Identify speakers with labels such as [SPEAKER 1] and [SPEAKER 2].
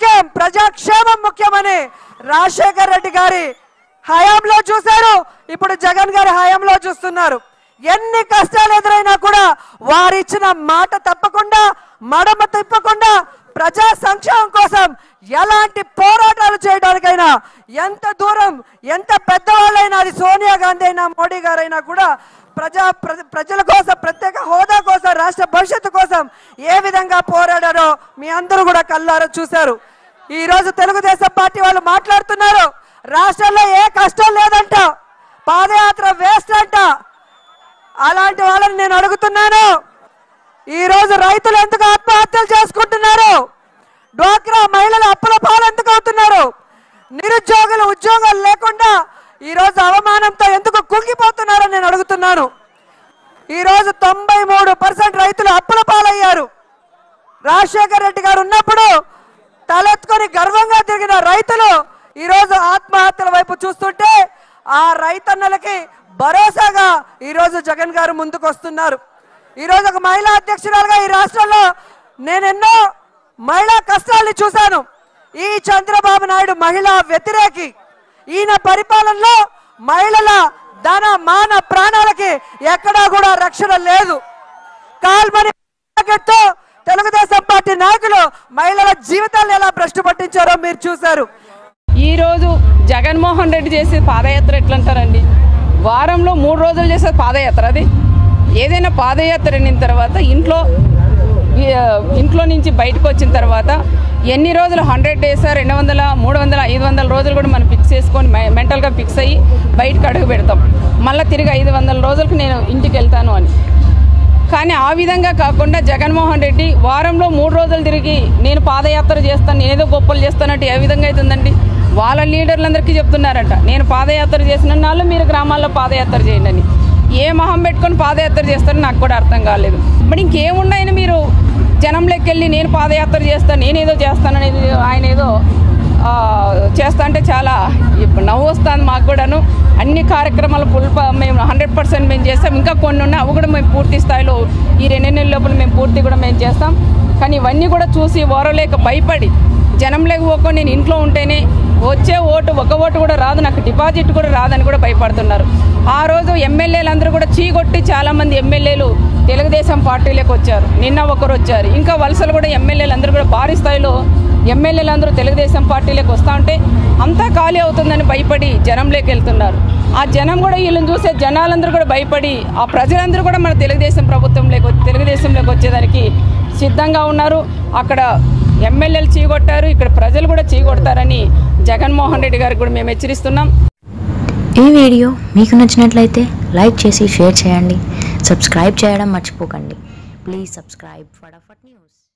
[SPEAKER 1] ముఖ్యం ప్రజాక్షేమం ముఖ్యమని రాజశేఖర్ రెడ్డి గారి హయాంలో చూశారు. ఇప్పుడు జగన్ గారి హయాంలో చూస్తున్నారు. ఎన్ని కష్టాలు ఎదురైనా కూడా వారిచ్చిన మాట తప్పకుండా మడమ తిప్పకుండా ప్రజా సంక్షేమం కోసం ఎలాంటి పోరాటాలు చేయడానికైనా ఎంత దూరం ఎంత పెద్దవాళ్ళైనా అది సోనియా గాంధీ అయినా మోడీ గారైనా కూడా ప్రజా ప్రజల కోసం ప్రత్యేక హోదా కోసం రాష్ట్ర భవిష్యత్తు కోసం ఏ విధంగా పోరాడారో మీ అందరూ కూడా కల్లారా చూశారు. ఈ రోజు తెలుగుదేశం పార్టీ వాళ్ళు మాట్లాడుతున్నారు. రాష్ట్రంలో ఏ కష్టం లేదంట. పాదయాత్ర వేస్ట్ అంట. అలాంటి వాళ్ళని నేను అడుగుతున్నాను. ఈ రోజు రైతులు ఎందుకు ఆత్మహత్యలు చేసుకుంటున్నారు డ్వాక్రా మహిళలు అప్పుల పాలు ఎందుకు అవుతున్నారు నిరుద్యోగులు ఉద్యోగాలు లేకుండా ఈ రోజు అవమానంతో ఎందుకు కుంగిపోతున్నారని నేను అడుగుతున్నాను ఈ రోజు తొంభై మూడు పర్సెంట్ రైతులు అప్పుల పాలయ్యారు. రాజశేఖర్ రెడ్డి గారు ఉన్నప్పుడు తలెత్తుకొని గర్వంగా తిరిగిన రైతులు ఈరోజు ఆత్మహత్యల వైపు చూస్తుంటే ఆ రైతన్నలకి భరోసాగా ఈరోజు జగన్ గారు ముందుకు వస్తున్నారు ఈ ఒక మహిళా అధ్యక్షురాలుగా ఈ రాష్ట్రంలో నేనెన్నో మహిళా కష్టాల్ని చూశాను. ఈ చంద్రబాబు నాయుడు మహిళా వ్యతిరేకి. ఈయన పరిపాలనలో మహిళల ధన మాన ప్రాణాలకి ఎక్కడా కూడా రక్షణ లేదు. కాల్మని తో తెలుగుదేశం పార్టీ నాయకులు మహిళల జీవితాలను ఎలా భ్రష్టు పట్టించారో మీరు చూశారు.
[SPEAKER 2] ఈ రోజు జగన్మోహన్ రెడ్డి చేసే పాదయాత్ర ఎట్లంటారండి? వారంలో మూడు రోజులు చేసే పాదయాత్ర అది? ఏదైనా పాదయాత్ర అయిన తర్వాత ఇంట్లో ఇంట్లో నుంచి బయటకు వచ్చిన తర్వాత ఎన్ని రోజులు హండ్రెడ్ డేస్ రెండు వందల మూడు వందల ఐదు వందల రోజులు కూడా మనం ఫిక్స్ చేసుకొని మె- మెంటల్గా ఫిక్స్ అయ్యి బయటకు అడుగు పెడతాం. మళ్ళీ తిరిగి ఐదు వందల రోజులకు నేను ఇంటికి వెళ్తాను అని. కానీ ఆ విధంగా కాకుండా జగన్మోహన్ రెడ్డి వారంలో మూడు రోజులు తిరిగి నేను పాదయాత్ర చేస్తాను ఏదో గొప్పలు చేస్తానంటే ఏ విధంగా అవుతుందండి వాళ్ళ లీడర్లందరికీ చెప్తున్నారంట. నేను పాదయాత్ర చేసిన వాళ్ళు మీరు గ్రామాల్లో పాదయాత్ర చేయండి అని. ఏ మొహం పెట్టుకొని పాదయాత్ర చేస్తారో నాకు కూడా అర్థం కాలేదు. మరి ఇంకేమున్నాయని మీరు జనంలోకి వెళ్ళి నేను పాదయాత్ర చేస్తాను నేనేదో చేస్తాననేది ఆయన ఏదో చేస్తా అంటే చాలా ఇప్పుడు నవ్వు వస్తుంది మాకు కూడాను. అన్ని కార్యక్రమాలు ఫుల్ మేము హండ్రెడ్ పర్సెంట్ మేము చేస్తాం. ఇంకా కొన్ని ఉన్నాయి అవి కూడా మేము పూర్తి స్థాయిలో ఈ రెండు నెలల లోపల మేము పూర్తి కూడా మేము చేస్తాం. కానీ ఇవన్నీ కూడా చూసి ఓరలేక భయపడి జనం లేకపోకుండా నేను ఇంట్లో ఉంటేనే వచ్చే ఓటు ఒక ఓటు కూడా రాదు నాకు డిపాజిట్ కూడా రాదని కూడా భయపడుతున్నారు. ఆ రోజు ఎమ్మెల్యేలు అందరూ కూడా చీకొట్టి చాలామంది ఎమ్మెల్యేలు తెలుగుదేశం పార్టీలోకి వచ్చారు. నిన్న ఒకరు వచ్చారు. ఇంకా వలసలు కూడా ఎమ్మెల్యేలు అందరూ కూడా భారీ స్థాయిలో ఎమ్మెల్యేలు అందరూ తెలుగుదేశం పార్టీలోకి వస్తూ ఉంటే అంతా ఖాళీ అవుతుందని భయపడి జనంలోకి వెళ్తున్నారు. ఆ జనం కూడా వీళ్ళని చూసే జనాలందరూ కూడా భయపడి ఆ ప్రజలందరూ కూడా మన తెలుగుదేశం ప్రభుత్వంలోకి తెలుగుదేశంలోకి వచ్చేదానికి సిద్ధంగా ఉన్నారు. అక్కడ ఎమ్మెల్యేలు చీగొట్టారు ఇక్కడ ప్రజలు కూడా చీగొడతారని జగన్మోహన్ రెడ్డి గారికి కూడా మేము హెచ్చరిస్తున్నాం.
[SPEAKER 3] ఈ వీడియో మీకు నచ్చినట్లయితే లైక్ చేసి షేర్ చేయండి. సబ్స్క్రైబ్ చేయడం మర్చిపోకండి. Please subscribe. ఫటాఫట్ న్యూస్.